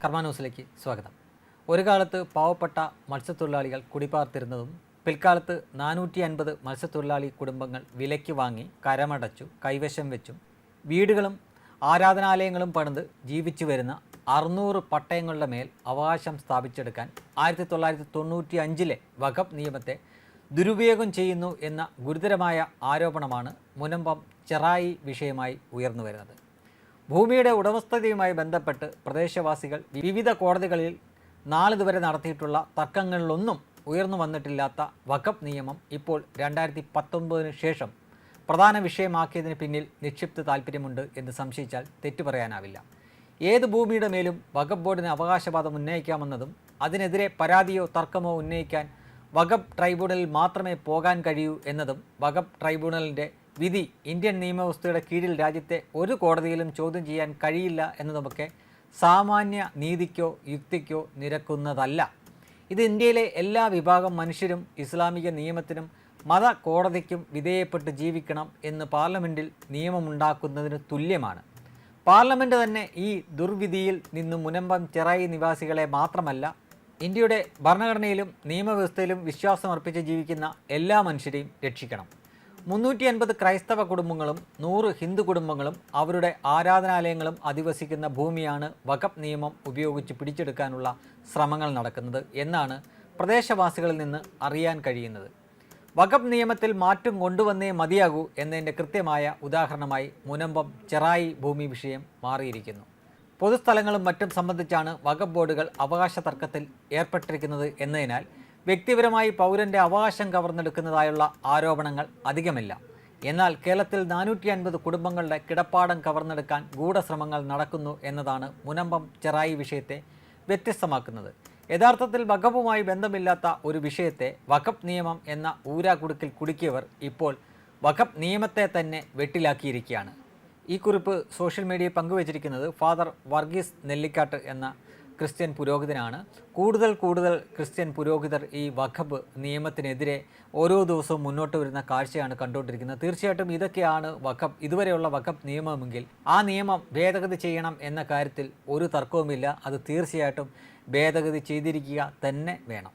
കർമാന്യൂസിലേക്ക് സ്വാഗതം. ഒരു കാലത്ത് പാവപ്പെട്ട മത്സ്യത്തൊഴിലാളികൾ കുടിപാർത്തിരുന്നതും പിൽക്കാലത്ത് നാനൂറ്റി അൻപത് മത്സ്യത്തൊഴിലാളി കുടുംബങ്ങൾ വിലയ്ക്ക് വാങ്ങി കരമടച്ചു കൈവശം വെച്ചും വീടുകളും ആരാധനാലയങ്ങളും പണിത് ജീവിച്ചു വരുന്ന അറുന്നൂറ് പട്ടയങ്ങളുടെ മേൽ അവകാശം സ്ഥാപിച്ചെടുക്കാൻ ആയിരത്തി തൊള്ളായിരത്തി തൊണ്ണൂറ്റി അഞ്ചിലെ വഖഫ് നിയമത്തെ ദുരുപയോഗം ചെയ്യുന്നു എന്ന ഗുരുതരമായ ആരോപണമാണ് മുനമ്പം ചെറായി വിഷയമായി ഉയർന്നു വരുന്നത് ഭൂമിയുടെ ഉടമസ്ഥതയുമായി ബന്ധപ്പെട്ട് പ്രദേശവാസികൾ വിവിധ കോടതികളിൽ നാളിതുവരെ നടത്തിയിട്ടുള്ള തർക്കങ്ങളിലൊന്നും ഉയർന്നു വന്നിട്ടില്ലാത്ത വഖബ് നിയമം ഇപ്പോൾ രണ്ടായിരത്തി പത്തൊമ്പതിന് ശേഷം പ്രധാന വിഷയമാക്കിയതിന് പിന്നിൽ നിക്ഷിപ്ത താല്പര്യമുണ്ട് എന്ന് സംശയിച്ചാൽ തെറ്റു പറയാനാവില്ല. ഏത് ഭൂമിയുടെ മേലും വഖഫ് ബോർഡിന് അവകാശവാദം ഉന്നയിക്കാമെന്നതും അതിനെതിരെ പരാതിയോ തർക്കമോ ഉന്നയിക്കാൻ വഖഫ് ട്രൈബ്യൂണലിൽ മാത്രമേ പോകാൻ കഴിയൂ എന്നതും വഖഫ് ട്രൈബ്യൂണലിന്റെ വിധി ഇന്ത്യൻ നിയമവ്യവസ്ഥയുടെ കീഴിൽ രാജ്യത്തെ ഒരു കോടതിയിലും ചോദ്യം ചെയ്യാൻ കഴിയില്ല എന്നതുമൊക്കെ സാമാന്യ നീതിക്കോ യുക്തിക്കോ നിരക്കുന്നതല്ല. ഇത് ഇന്ത്യയിലെ എല്ലാ വിഭാഗം മനുഷ്യരും ഇസ്ലാമിക നിയമത്തിനും മത കോടതിക്കും വിധേയപ്പെട്ട് ജീവിക്കണം എന്ന് പാർലമെന്റിൽ നിയമമുണ്ടാക്കുന്നതിന് തുല്യമാണ്. പാർലമെന്റ് തന്നെ ഈ ദുർവിധിയിൽ നിന്നും മുനമ്പം ചെറായി നിവാസികളെ മാത്രമല്ല ഇന്ത്യയുടെ ഭരണഘടനയിലും നിയമവ്യവസ്ഥയിലും വിശ്വാസമർപ്പിച്ച് ജീവിക്കുന്ന എല്ലാ മനുഷ്യരെയും രക്ഷിക്കണം. മുന്നൂറ്റി അൻപത് ക്രൈസ്തവ കുടുംബങ്ങളും നൂറ് ഹിന്ദു കുടുംബങ്ങളും അവരുടെ ആരാധനാലയങ്ങളും അധിവസിക്കുന്ന ഭൂമിയാണ് വഖബ് നിയമം ഉപയോഗിച്ച് പിടിച്ചെടുക്കാനുള്ള ശ്രമങ്ങൾ നടക്കുന്നത് എന്നാണ് പ്രദേശവാസികളിൽ നിന്ന് അറിയാൻ കഴിയുന്നത്. വഖബ് നിയമത്തിൽ മാറ്റം കൊണ്ടുവന്നേ മതിയാകൂ എന്നതിന്റെ കൃത്യമായ ഉദാഹരണമായി മുനമ്പം ചെറായി ഭൂമി വിഷയം മാറിയിരിക്കുന്നു. പൊതുസ്ഥലങ്ങളും മറ്റും സംബന്ധിച്ചാണ് വഖബ് ബോർഡുകൾ അവകാശ തർക്കത്തിൽ ഏർപ്പെട്ടിരിക്കുന്നത് എന്നതിനാൽ വ്യക്തിപരമായി പൗരന്റെ അവകാശം കവർന്നെടുക്കുന്നതായുള്ള ആരോപണങ്ങൾ അധികമില്ല. എന്നാൽ കേരളത്തിൽ നാനൂറ്റി അൻപത് കുടുംബങ്ങളുടെ കിടപ്പാടം കവർന്നെടുക്കാൻ ഗൂഢശ്രമങ്ങൾ നടക്കുന്നു എന്നതാണ് മുനമ്പം ചെറായി വിഷയത്തെ വ്യത്യസ്തമാക്കുന്നത്. യഥാർത്ഥത്തിൽ വഖഫുമായി ബന്ധമില്ലാത്ത ഒരു വിഷയത്തെ വഖഫ് നിയമം എന്ന ഊരാകുടുക്കിൽ കുടുക്കിയവർ ഇപ്പോൾ വഖഫ് നിയമത്തെ തന്നെ വെട്ടിലാക്കിയിരിക്കുകയാണ്. ഈ കുറിപ്പ് സോഷ്യൽ മീഡിയയിൽ പങ്കുവച്ചിരിക്കുന്നത് ഫാദർ വർഗീസ് നെല്ലിക്കാട്ട് എന്ന ക്രിസ്ത്യൻ പുരോഹിതനാണ്. കൂടുതൽ കൂടുതൽ ക്രിസ്ത്യൻ പുരോഹിതർ ഈ വഖബ് നിയമത്തിനെതിരെ ഓരോ ദിവസവും മുന്നോട്ട് വരുന്ന കാഴ്ചയാണ് കണ്ടുകൊണ്ടിരിക്കുന്നത്. തീർച്ചയായിട്ടും ഇതൊക്കെയാണ് വഖബ് ഇതുവരെയുള്ള വഖബ് നിയമമെങ്കിൽ ആ നിയമം ഭേദഗതി ചെയ്യണം എന്ന കാര്യത്തിൽ ഒരു തർക്കവുമില്ല. അത് തീർച്ചയായിട്ടും ഭേദഗതി ചെയ്തിരിക്കുക തന്നെ വേണം.